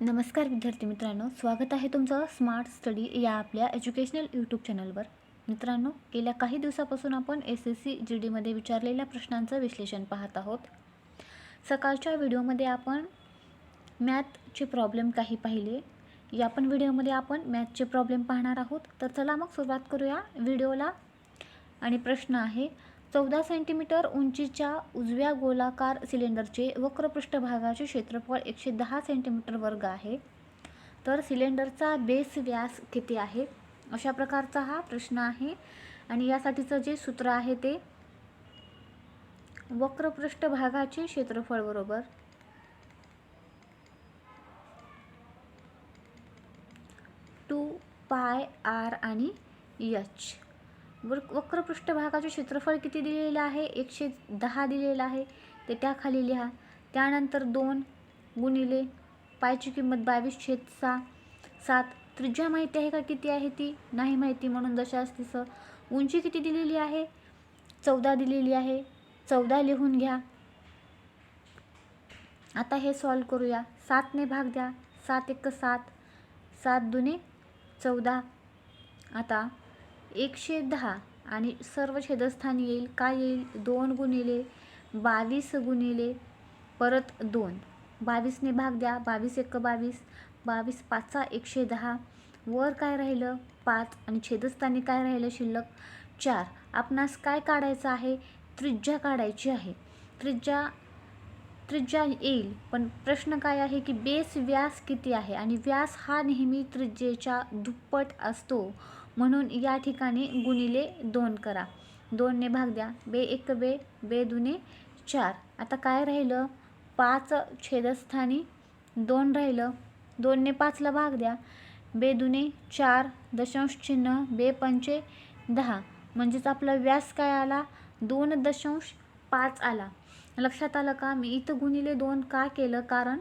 नमस्कार विद्यार्थी मित्रांनो स्वागत आहे तुमचं स्मार्ट स्टडी या आपल्या एज्युकेशनल यूट्यूब चॅनलवर मित्रांनो गेल्या काही दिवसापासून आपण एस एस सी जी डीमध्ये विचारलेल्या प्रश्नांचं विश्लेषण पाहत आहोत. सकाळच्या व्हिडिओमध्ये आपण मॅथचे प्रॉब्लेम काही पाहिले. या पण व्हिडिओमध्ये आपण मॅथचे प्रॉब्लेम पाहणार आहोत. तर चला मग सुरुवात करूया व्हिडिओला. आणि प्रश्न आहे चौदा सेंटीमीटर उंचीच्या उजव्या गोलाकार सिलेंडरचे वक्र पृष्ठभागाचे क्षेत्रफळ एकशे दहा सेंटीमीटर वर्ग आहे. तर सिलेंडरचा बेस व्यास किती आहे? अशा प्रकारचा हा प्रश्न आहे. आणि यासाठीचं जे सूत्र आहे ते वक्र पृष्ठभागाचे क्षेत्रफळ बरोबर टू पाय आर आणि यच. वर वक्र पृष्ठभागाचे क्षेत्रफळ किती दिलेलं आहे? एकशे दहा दिलेलं आहे. ते त्याखाली लिहा. त्यानंतर दोन गुणिले पायची किंमत बावीस छेद सहा. सात. त्रिज्या माहिती आहे का किती आहे ती? नाही माहिती म्हणून जशा तिसं. उंची किती दिलेली आहे? चौदा दिलेली आहे. चौदा लिहून घ्या. आता हे सॉल्व करूया. सातने भाग द्या. सात एक सात. सात दुने चौदा. आता एकशे दहा आणि सर्व छेदस्थानी येईल. काय येईल? दोन गुणिले बावीस गुणिले परत दोन. बावीसने भाग द्या. बावीस एक बावीस. बावीस पाचचा एकशे दहा. वर काय राहिलं? पाच. आणि छेदस्थानी काय राहिलं? शिल्लक चार. आपणास काय काढायचं आहे? त्रिज्या काढायची आहे. त्रिज्या त्रिज्या येईल. पण प्रश्न काय आहे की बेस व्यास किती आहे? आणि व्यास हा नेहमी त्रिज्येच्या दुप्पट असतो. म्हणून या ठिकाणी गुणिले दोन करा. दोनने भाग द्या. बे एक बे बे दुने चार. आता काय राहिलं? पाच छेदस्थानी दोन राहिलं. दोनने पाचला भाग द्या. बे दुने चार दशांश चिन्ह बे पंचे दहा. म्हणजेच आपला व्यास काय आला? दोन दशांश पाच आला. लक्षात आलं का? मी इथं गुणिले दोन का केलं? कारण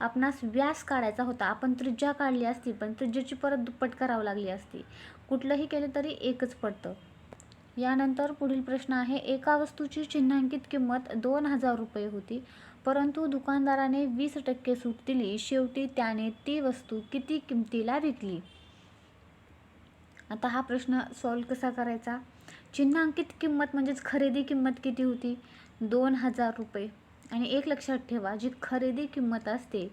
आपणास व्यास काढायचा होता. आपण त्रिज्या काढली असती पण त्रिज्याची परत दुप्पट करावं लागली असती. कुठलंही केलं तरी एकच पडतं. यानंतर पुढील प्रश्न आहे एका वस्तूची चिन्हांकित किंमत दोन हजार रुपये होती परंतु दुकानदाराने वीस टक्के सूट दिली शेवटी त्याने ती वस्तू किती किमतीला विकली? आता हा प्रश्न सॉल्व कसा करायचा? चिन्हांकित किंमत म्हणजेच खरेदी किंमत किती होती? दोन हजार रुपये. आणि एक लक्षात ठेवा जी खरेदी किंमत असते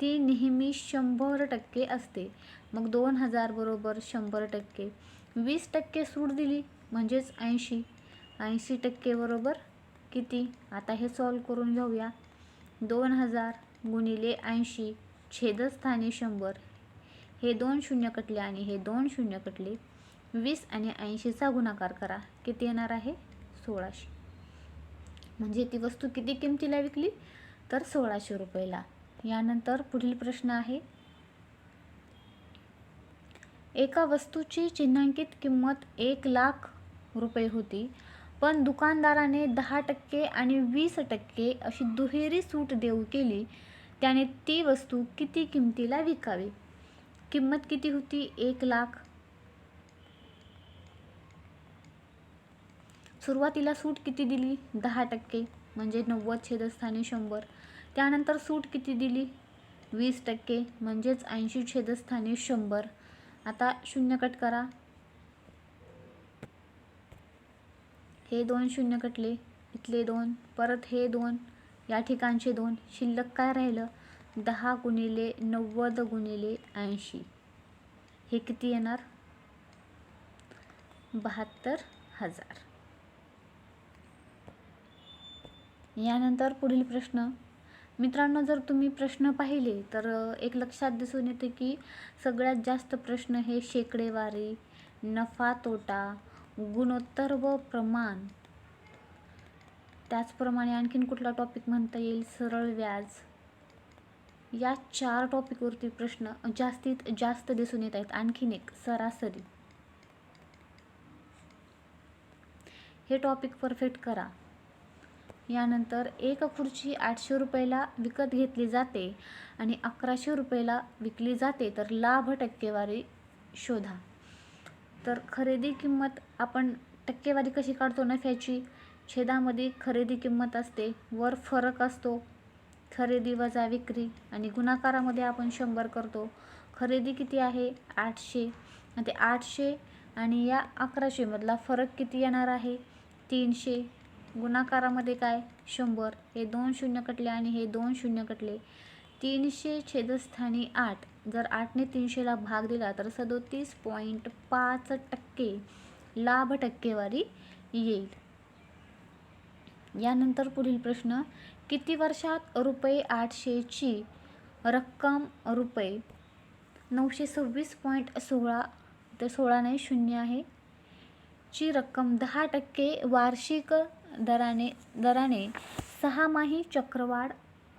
ती नेहमी शंभर टक्के असते. मग दोन हजार बरोबर शंभर टक्के. वीस टक्के सूट दिली म्हणजेच ऐंशी. ऐंशी टक्के बरोबर किती? आता हे सॉल्व करून घेऊया. दोन हजार गुणिले ऐंशी छेदस्थानी शंभर. हे दोन शून्य कटले आणि हे दोन शून्य कटले. वीस आणि ऐंशीचा गुणाकार करा. किती येणार आहे? सोळाशे. म्हणजे ती वस्तू किती किमतीला विकली? तर सोळाशे रुपयाला. यानंतर पुढील प्रश्न आहे. एका वस्तूची चिन्हांकित किंमत एक लाख रुपये होती पण दुकानदाराने दहा टक्के आणि वीस टक्के अशी दुहेरी सूट देऊ केली त्याने ती वस्तू किती किमतीला विकावी? किंमत किती होती? एक लाख. सुरुवातीला सूट किती दिली? दहा टक्के म्हणजे नव्वद छेदस्थानी शंभर. त्यानंतर सूट किती दिली? वीस टक्के म्हणजेच ऐंशी छेदस्थानी शंभर. आता शून्य कट करा. हे दोन शून्य कटले इथले दोन परत हे दोन या ठिकाणचे दोन. शिल्लक काय राहिलं? दहा गुणिले नव्वद गुणिले ऐंशी. हे किती येणार? बहात्तर हजार. यानंतर पुढील प्रश्न. मित्रांनो जर तुम्ही प्रश्न पाहिले तर एक लक्षात दिसून येते की सगळ्यात जास्त प्रश्न हे शेकडेवारी नफा तोटा गुणोत्तर व प्रमाण. त्याचप्रमाणे आणखीन कुठला टॉपिक म्हणता येईल? सरळ व्याज. या चार टॉपिकवरती प्रश्न जास्तीत जास्त दिसून येत आहेत. आणखीन एक सरासरी. हे टॉपिक परफेक्ट करा. यानंतर एक खुर्ची आठशे रुपयाला विकत घेतली जाते आणि अकराशे रुपयाला विकली जाते तर लाभ टक्केवारी शोधा. तर खरेदी किंमत आपण टक्केवारी कशी काढतो नफ्याची छेदामध्ये खरेदी किंमत असते वर फरक असतो खरेदी वजा विक्री आणि गुणाकारामध्ये आपण शंभर करतो. खरेदी किती आहे? आठशे. आणि ते आठशे आणि या अकराशेमधला फरक किती येणार आहे? तीनशे. गुणाकारामध्ये काय? शंभर. हे दोन शून्य कटले आणि हे दोन शून्य कटले. तीनशे छेदस्थानी आठ. जर आठने तीनशेला भाग दिला तर सदोतीस पॉईंट पाच टक्के लाभ टक्केवारी येईल. यानंतर पुढील प्रश्न किती वर्षात रुपये आठशेची रक्कम रुपये? नऊशे सव्वीस पॉईंट सोळा तर सोळा नाही शून्य आहे. ची रक्कम दहा टक्के वार्षिक दराने दराने सहामाही चक्रवाढ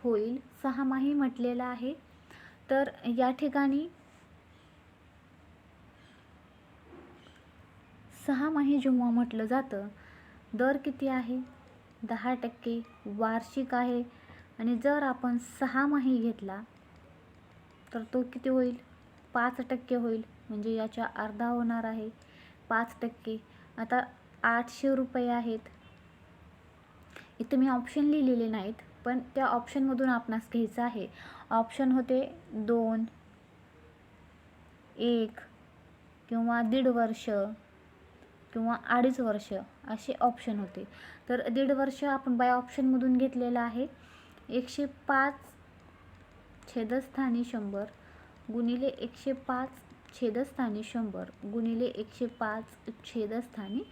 होईल. सहामाही म्हटलेलं आहे. तर या ठिकाणी सहामाही जेव्हा म्हटलं जातं. दर किती आहे? दहा टक्के वार्षिक आहे. आणि जर आपण सहामाही घेतला तर तो किती होईल? पाच टक्के होईल. म्हणजे याच्या अर्धा होणार आहे. पाच टक्के. आता आठशे रुपये आहेत. इथं मी ऑप्शन लिहिलेले नाहीत पण त्या ऑप्शनमधून आपणास घ्यायचं आहे. ऑप्शन होते दोन एक किंवा दीड वर्ष किंवा अडीच वर्ष असे ऑप्शन होते. तर दीड वर्ष आपण बाय ऑप्शनमधून घेतलेलं आहे. एकशे पाच छेदस्थानी शंभर गुणिले एकशे पाच छेदस्थानी शंभर गुणिले एकशे पाच छेदस्थानी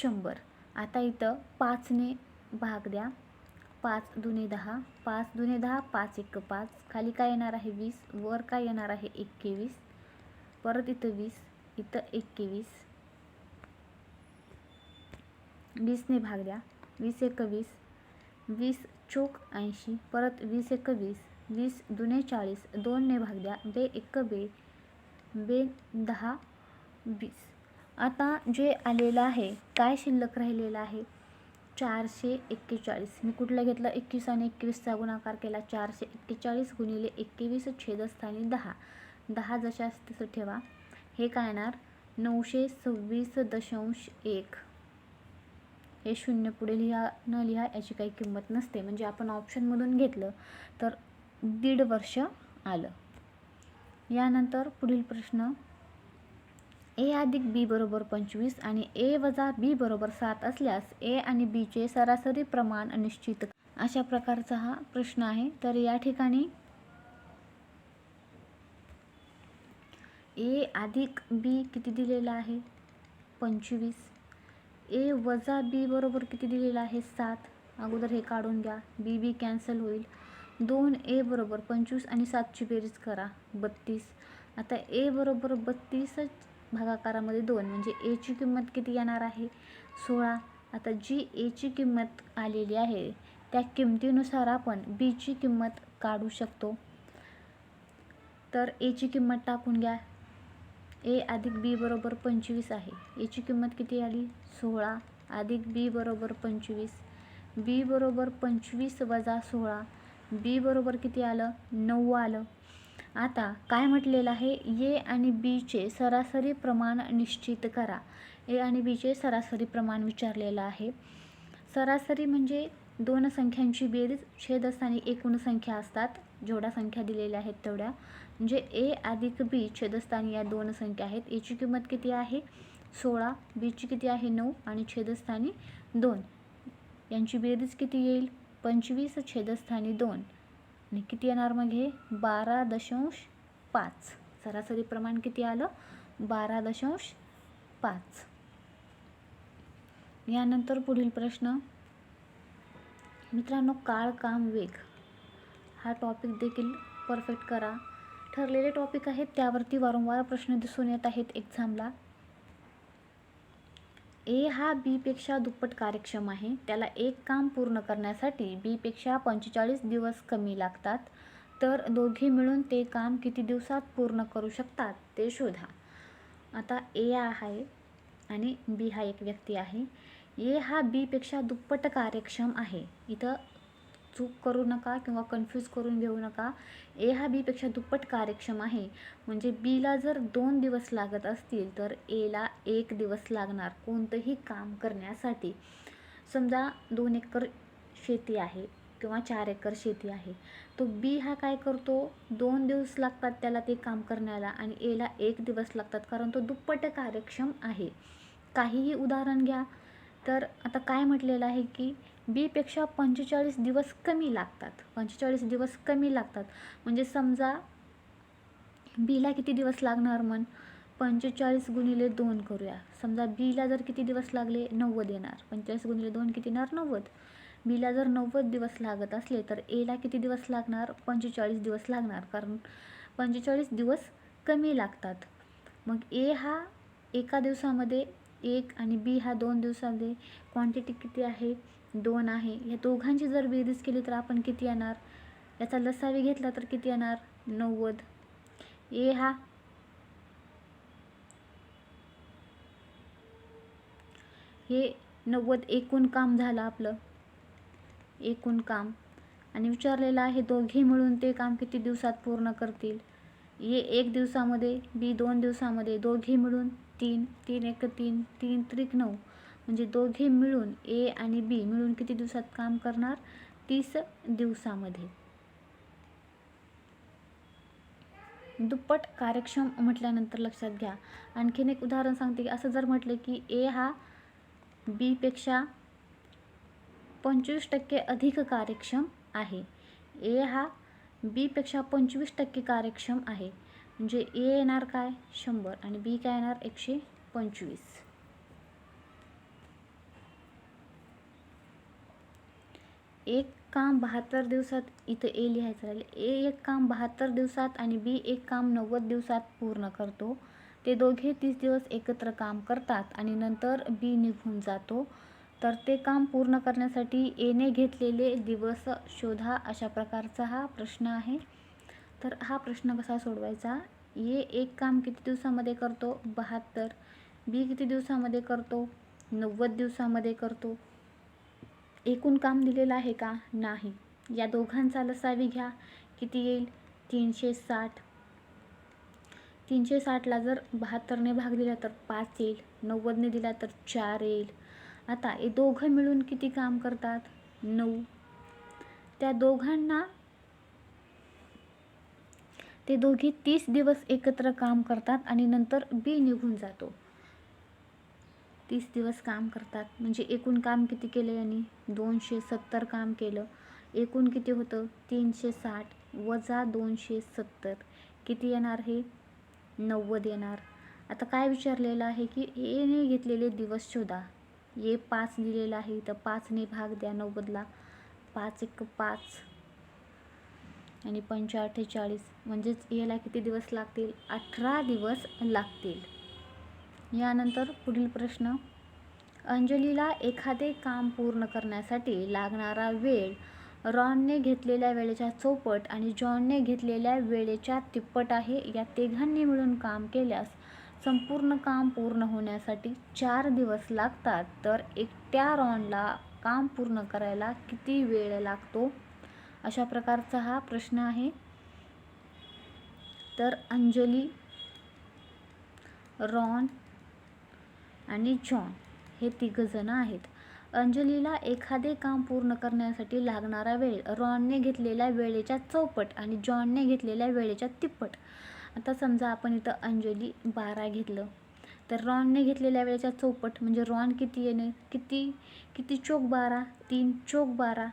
शंभर. आता इथं पाचने भाग द्या. पाच दुने दहा. पाच दुने दहा पाच एक पाच. खाली काय येणार आहे? वीस. वर काय येणार आहे? एक्केवीस परत इथं वीस. इथं एक्केवीस वीसने भाग द्या. वीस एक वीस. वीस चोक ऐंशी. परत वीस एक वीस. वीस दुने चाळीस. दोनने भाग द्या. बे एक बे. बे दहा. वीस. आता जे आलेलं आहे काय शिल्लक राहिलेलं आहे? चारशे एक्केचाळीस. मी कुठला घेतला? एकवीस आणि एकवीसचा गुणाकार केला. चारशे एक्केचाळीस गुणिले एकवीस छेदस्थानी दहा. दहा जशास तसं ठेवा. हे काय येणार? नऊशे सव्वीस दशांश एक. हे शून्य पुढे लिहा न लिहा याची काही किंमत नसते. म्हणजे आपण ऑप्शनमधून घेतलं तर दीड वर्ष आलं. यानंतर पुढील प्रश्न ए अधिक बी बरोबर पंचवीस आणि ए वजा बी बरोबर सात असल्यास ए आणि बीचे सरासरी प्रमाण निश्चित अशा प्रकारचा हा प्रश्न आहे. तर या ठिकाणी ए अधिक बी किती दिलेला आहे? पंचवीस. ए वजा बी बरोबर किती दिलेला आहे? सात. अगोदर हे काढून घ्या. बी बी कॅन्सल होईल. दोन ए बरोबर पंचवीस आणि सातची बेरीज करा. बत्तीस. आता ए बरोबर बत्तीसच भागाकारामध्ये दोन. म्हणजे एची किंमत किती येणार आहे? सोळा. आता जी एची किंमत आलेली आहे त्या किमतीनुसार आपण बीची किंमत काढू शकतो. तर एची किंमत टाकून घ्या. ए अधिक बी बरोबर पंचवीस आहे. एची किंमत किती आली? सोळा. अधिक बी बरोबर पंचवीस. बी बरोबर पंचवीस वजा सोळा. बी बरोबर किती आलं? नऊ आलं. आता काय म्हटलेलं आहे? ए आणि बीचे सरासरी प्रमाण निश्चित करा. ए आणि बीचे सरासरी प्रमाण विचारलेलं आहे. सरासरी म्हणजे दोन संख्यांची बेरीज छेदस्थानी एकूण संख्या असतात. जेवढ्या संख्या दिलेल्या आहेत तेवढ्या. म्हणजे ए अधिक बी छेदस्थानी या दोन संख्या आहेत. एची किंमत किती आहे? सोळा. बीची किती आहे? नऊ आणि छेदस्थानी दोन. यांची बेरीज किती येईल? पंचवीस छेदस्थानी दोन. आणि किती येणार मग हे? बारा दशांश पाच. सरासरी प्रमाण किती आलं? बारा दशांश पाच. यानंतर पुढील प्रश्न. मित्रांनो काळ काम वेग. हा टॉपिक देखील परफेक्ट करा. ठरलेले टॉपिक आहेत त्यावरती वारंवार प्रश्न दिसून येत आहेत एक्झामला ए हा बीपेक्षा दुप्पट कार्यक्षम आहे. त्याला एक काम पूर्ण करण्यासाठी बीपेक्षा पंचेचाळीस दिवस कमी लागतात. तर दोघे मिळून ते काम किती दिवसात पूर्ण करू शकतात ते शोधा. आता ए आहे आणि बी हा एक व्यक्ती आहे. ए हा बीपेक्षा दुप्पट कार्यक्षम आहे. इथं चूक करू नका किंवा कन्फ्यूज करून घेऊ नका. ए हा बीपेक्षा दुप्पट कार्यक्षम आहे. म्हणजे बीला जर दोन दिवस लागत असतील तर एला एक दिवस लागणार कोणतंही काम करण्यासाठी. समजा दोन एकर शेती आहे किंवा चार एकर शेती आहे. तो बी हा काय करतो? दोन दिवस लागतात त्याला ते काम करण्याला आणि एला एक दिवस लागतात कारण तो दुप्पट कार्यक्षम आहे. काहीही उदाहरण घ्या. तर आता काय म्हटलेलं आहे की बीपेक्षा पंचेचाळीस दिवस कमी लागतात. पंचेचाळीस दिवस कमी लागतात. म्हणजे समजा बीला किती दिवस लागणार म्हण? पंचेचाळीस गुणिले दोन करूया. समजा बीला जर किती दिवस लागले? नव्वद येणार. पंचेचाळीस गुणिले दोन किती येणार? नव्वद. बीला जर नव्वद दिवस लागत असले तर एला किती दिवस लागणार? पंचेचाळीस दिवस लागणार. कारण पंचेचाळीस दिवस कमी लागतात. मग ए हा एका दिवसामध्ये एक आणि बी हा दोन दिवसामध्ये क्वांटिटी किती आहे? दोन आहे. या दोघांची जर बेरीज केली तर आपण किती येणार? याचा लसावी घेतला तर किती येणार? नव्वद. ए हा. हे नव्वद एकूण काम झालं आपलं. एकूण काम. आणि विचारलेलं आहे दोघे मिळून ते काम किती दिवसात पूर्ण करतील? ए एक दिवसामध्ये बी दोन दिवसामध्ये दोघे मिळून तीन तीन एक तीन तीन त्रिक नऊ. म्हणजे दोघे मिळून ए आणि बी मिळून किती दिवसात काम करणार? तीस दिवसामध्ये. दुप्पट कार्यक्षम म्हटल्यानंतर लक्षात घ्या. आणखीन एक उदाहरण सांगते की असं जर म्हटलं की ए हा बीपेक्षा पंचवीस टक्के अधिक कार्यक्षम आहे. ए हा बीपेक्षा पंचवीस टक्के कार्यक्षम आहे. म्हणजे ए येणार काय? शंभर. आणि बी काय येणार? एकशे पंचवीस. एक काम बहात्तर दिवसात इथं ए लिहायचं राहिले. ए एक काम बहात्तर दिवसात आणि बी एक काम नव्वद दिवसात पूर्ण करतो. ते दोघे तीस दिवस एकत्र काम करतात आणि नंतर बी निघून जातो. तर ते काम पूर्ण करण्यासाठी एने घेतलेले दिवस शोधा अशा प्रकारचा हा प्रश्न आहे. तर हा प्रश्न कसा सोडवायचा? ए एक काम किती दिवसामध्ये करतो? बहात्तर. बी किती दिवसामध्ये करतो? नव्वद दिवसामध्ये करतो. एकूण काम दिलेलं आहे का? नाही. या दोघांचा लसावी घ्या. किती येईल? तीनशे साठ. तीनशे साठला जर बहात्तरने भाग दिला तर पाच येईल. नव्वदने दिला तर चार येईल. आता हे दोघं मिळून किती काम करतात? नऊ. त्या दोघांना ते दोघे तीस दिवस एकत्र काम करतात आणि नंतर बी निघून जातो. तीस दिवस काम करतात. म्हणजे एकूण काम किती केलं यांनी? दोनशे सत्तर काम केलं. एकूण किती होतं? तीनशे साठ. वजा दोनशे सत्तर. किती येणार हे? नव्वद येणार. आता काय विचारलेलं आहे की एने घेतलेले दिवस शोधा. ए पाच दिलेला आहे तर पाचने भाग द्या नव्वदला. पाच एक पाच. आणि पंचा अठ्ठेचाळीस म्हणजेच याला किती दिवस लागतील? अठरा दिवस लागतील. यानंतर पुढील प्रश्न. अंजलीला एखादे काम पूर्ण करण्यासाठी लागणारा वेळ रॉनने घेतलेल्या वेळेच्या चौपट आणि जॉनने घेतलेल्या वेळेच्या तिप्पट आहे. या तिघांनी मिळून काम केल्यास संपूर्ण काम पूर्ण होण्यासाठी चार दिवस लागतात. तर एकट्या रॉनला काम पूर्ण करायला किती वेळ लागतो? अशा प्रकारचा हा प्रश्न आहे. तर अंजली रॉन आणि जॉन हे तिघंजणं आहेत. अंजलीला एखादे काम पूर्ण करण्यासाठी लागणारा वेळ रॉनने घेतलेल्या वेळेच्या चौपट आणि जॉनने घेतलेल्या वेळेच्या तिप्पट. आता समजा आपण इथं अंजली बारा घेतलं तर रॉनने घेतलेल्या वेळेच्या चौपट म्हणजे रॉन किती येणे? किती? किती चोक बारा? तीन चोक बारा.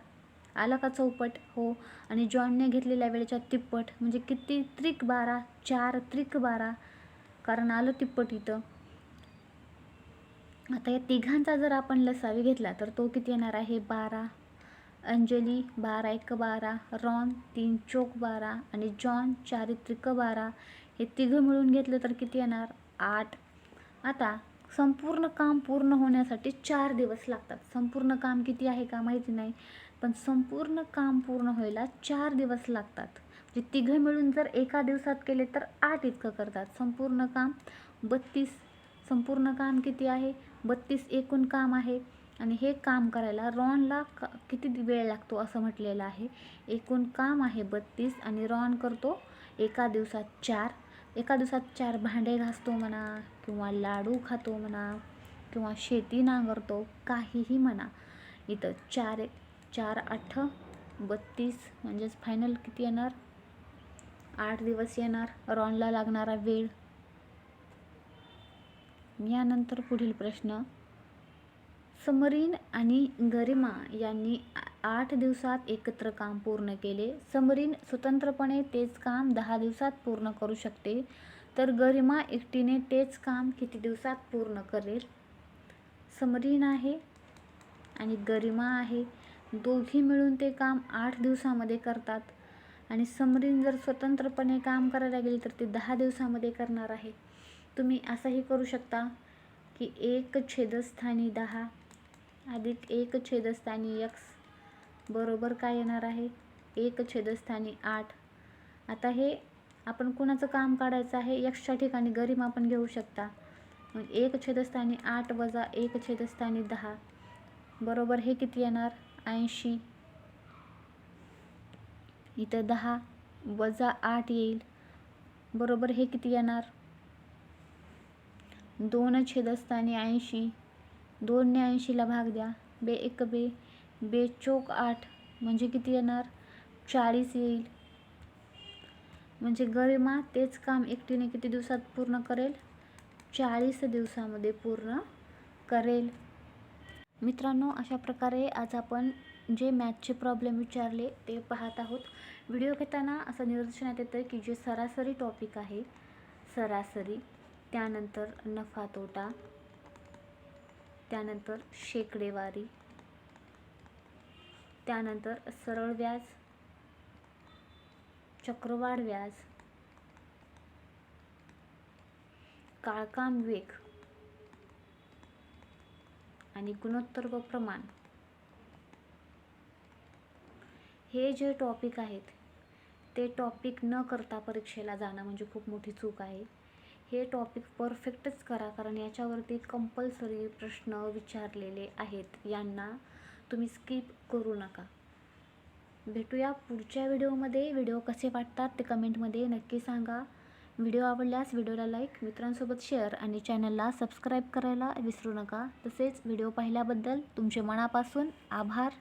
आला का चौपट? हो. आणि जॉनने घेतलेल्या वेळेच्या तिप्पट म्हणजे किती? त्रिक बारा चार त्रिक बारा. कारण आलं तिप्पट इथं. आता या तिघांचा जर आपण लसावी घेतला तर तो किती येणार आहे? बारा. अंजली बारा एक बारा. रॉन तीन चोक बारा. आणि जॉन चारित्रिक बारा. हे तिघं मिळून घेतलं तर किती येणार? आठ. आता संपूर्ण काम पूर्ण होण्यासाठी चार दिवस लागतात. संपूर्ण काम किती आहे का माहिती नाही पण संपूर्ण काम पूर्ण व्हायला चार दिवस लागतात. म्हणजे तिघं मिळून जर एका दिवसात केले तर आठ इतकं करतात. संपूर्ण काम बत्तीस. संपूर्ण काम किती आहे? बत्तीस एकूण काम आहे. आणि हे काम करायला रॉनला क किती वेळ लागतो असं म्हटलेलं आहे. एकूण काम आहे बत्तीस आणि रॉन करतो एका दिवसात चार. एका दिवसात चार भांडे घासतो म्हणा किंवा लाडू खातो म्हणा किंवा शेती नांगरतो काहीही म्हणा. इथं चार चार आठ बत्तीस म्हणजेच फायनल किती येणार? आठ दिवस येणार. रॉनला लागणारा वेळ यानंतर पुढील प्रश्न. समरीन आणि गरिमा यांनी आ- आठ दिवसात एकत्र काम पूर्ण केले. समरीन स्वतंत्रपणे तेच काम दहा दिवसात पूर्ण करू शकते. तर गरिमा एकटीने तेच काम किती दिवसात पूर्ण करेल? समरीन आहे आणि गरिमा आहे. दोघी मिळून ते काम आठ दिवसामध्ये करतात. आणि समरीन जर स्वतंत्रपणे काम करायला गेली तर ते दहा दिवसामध्ये करणार आहे. तुम्ही असंही करू शकता की एक छेदस्थानी दहा अधिक एक छेदस्थानी यक्स बरोबर काय येणार आहे? एक छेदस्थानी आठ. आता हे आपण कुणाचं काम काढायचं आहे? यक्षच्या ठिकाणी गरिमा आपण घेऊ शकता. मग एक छेदस्थानी आठ वजा एक छेदस्थानी दहा. बरोबर हे किती येणार? ऐंशी. इथं दहा वजा आठ येईल. बरोबर हे किती येणार? दोन छेदस्थानी ऐंशी दोनने ऐंशीला भाग द्या. बे एक बे बे चोक आठ म्हणजे किती येणार? चाळीस येईल. म्हणजे गरिमा तेच काम एकटीने किती दिवसात पूर्ण करेल? चाळीस दिवसामध्ये पूर्ण करेल. मित्रांनो अशा प्रकारे आज आपण जे मॅथचे प्रॉब्लेम विचारले ते पाहत आहोत. व्हिडिओ घेताना असं निदर्शनात येतं की जे सरासरी टॉपिक आहे सरासरी त्यानंतर नफा तोटा त्यानंतर शेकडेवारी त्यानंतर सरळ व्याज चक्रवाढ व्याज काळकाम वेग आणि गुणोत्तर व प्रमाण. हे जे टॉपिक आहेत ते टॉपिक न करता परीक्षेला जाणं म्हणजे खूप मोठी चूक आहे. हे टॉपिक परफेक्टच करा कारण याच्यावरती कंपल्सरी प्रश्न विचारलेले आहेत. यांना तुम्ही स्किप करू नका. भेटूया पुढच्या व्हिडिओमध्ये व्हिडिओ कसे वाटतात ते कमेंटमध्ये नक्की सांगा. व्हिडिओ आवडल्यास व्हिडिओला लाईक मित्रांसोबत शेअर आणि चॅनलला सबस्क्राईब करायला विसरू नका. तसेच व्हिडिओ पाहिल्याबद्दल तुमचे मनापासून आभार.